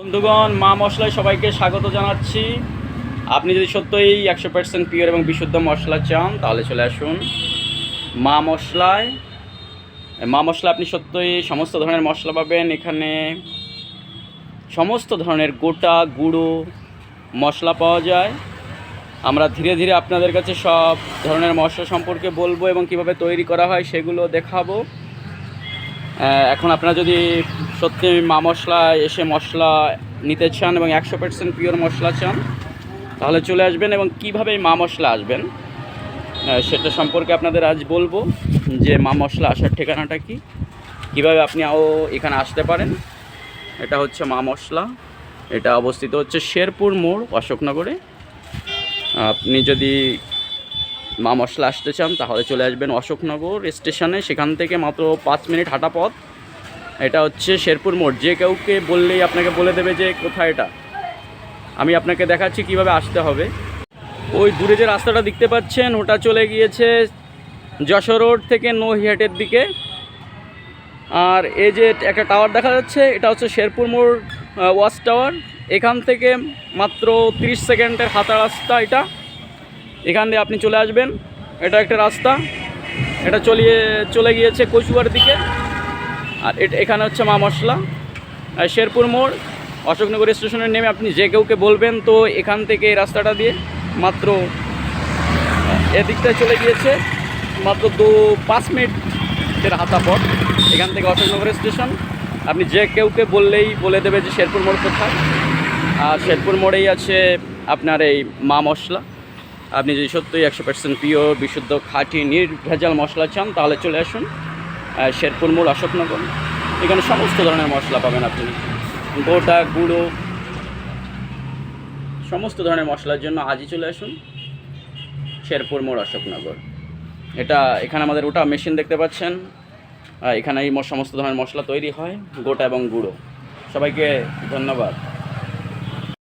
বন্ধুগণ, মা মশলায় সবাইকে স্বাগত জানাচ্ছি। আপনি যদি সত্যই একশো পার্সেন্ট পিওর এবং বিশুদ্ধ মশলা চান, তাহলে চলে আসুন মা মশলায়। মা মশলা, আপনি সত্যই সমস্ত ধরনের মশলা পাবেন এখানে। সমস্ত ধরনের গোটা, গুঁড়ো মশলা পাওয়া যায়। আমরা ধীরে ধীরে আপনাদের কাছে সব ধরনের মশলা সম্পর্কে বলব এবং কীভাবে তৈরি করা হয় সেগুলো দেখাবো। এখন আপনারা যদি সত্যি মা মশলা, এসে মশলা নিতে চান এবং একশো পার্সেন্ট পিওর মশলা চান, তাহলে চলে আসবেন এবং কীভাবে মা মশলা আসবেন সেটা সম্পর্কে আপনাদের আজ বলব যে মা মশলা আসার ঠিকানাটা কি, কীভাবে আপনি আও এখানে আসতে পারেন। এটা হচ্ছে মা মশলা, এটা অবস্থিত হচ্ছে শেরপুর মোড় অশোকনগরে। আপনি যদি মা মশলা আসতে চান, তাহলে চলে আসবেন অশোকনগর স্টেশনে। সেখান থেকে মাত্র পাঁচ মিনিট হাঁটা পথ। এটা হচ্ছে শেরপুর মোড়। যে কাউকে বললেই আপনাকে বলে দেবে যে, কোথায় এটা? আমি আপনাকে দেখাচ্ছি কীভাবে আসতে হবে। ওই দূরে যে রাস্তাটা দেখতে পাচ্ছেন, ওটা চলে গিয়েছে যশোর রোড থেকে নহিহাটের দিকে। আর এই যে একটা টাওয়ার দেখা যাচ্ছে, এটা হচ্ছে শেরপুর মোড় ওয়াচ টাওয়ার। এখান থেকে মাত্র 30 সেকেন্ডের হাঁটা রাস্তা এটা। এখান দিয়ে আপনি চলে আসবেন। এটা একটা রাস্তা। এটা চলিয়ে, চলে গিয়েছে কচুয়ার দিকে। আর এটা, এখানে হচ্ছে মা মশলা। আর শেরপুর মোড়, অশোকনগর স্টেশনে নেমে আপনি যে কেউকে বলবেন তো এখান থেকে এই রাস্তাটা দিয়ে মাত্র এদিকটায় চলে গিয়েছে। মাত্র দু, পাঁচ মিনিটের হাতা পথ এখান থেকে অশোকনগর স্টেশন। আপনি যে কেউকে বললেই বলে দেবে যে শেরপুর মোড় কোথায়। আর শেরপুর মোড়েই আছে আপনার এই মা মশলা। আপনি যদি সত্যিই একশো পার্সেন্ট প্রিয় বিশুদ্ধ, খাঁটি, নির্ভেজাল মশলা চান, তাহলে চলে আসুন শেরপুর মোড়, অশোকনগর। এখানে সমস্ত ধরনের মশলা পাবেন আপনি। গোটা, গুঁড়ো, সমস্ত ধরনের মশলার জন্য আজই চলে আসুন, শেরপুর মোড়, অশোকনগর। এটা এখানে আমাদের ওটা মেশিন দেখতে পাচ্ছেন। এখানে এই সমস্ত ধরনের মশলা তৈরি হয়, গোটা এবং গুঁড়ো। সবাইকে ধন্যবাদ।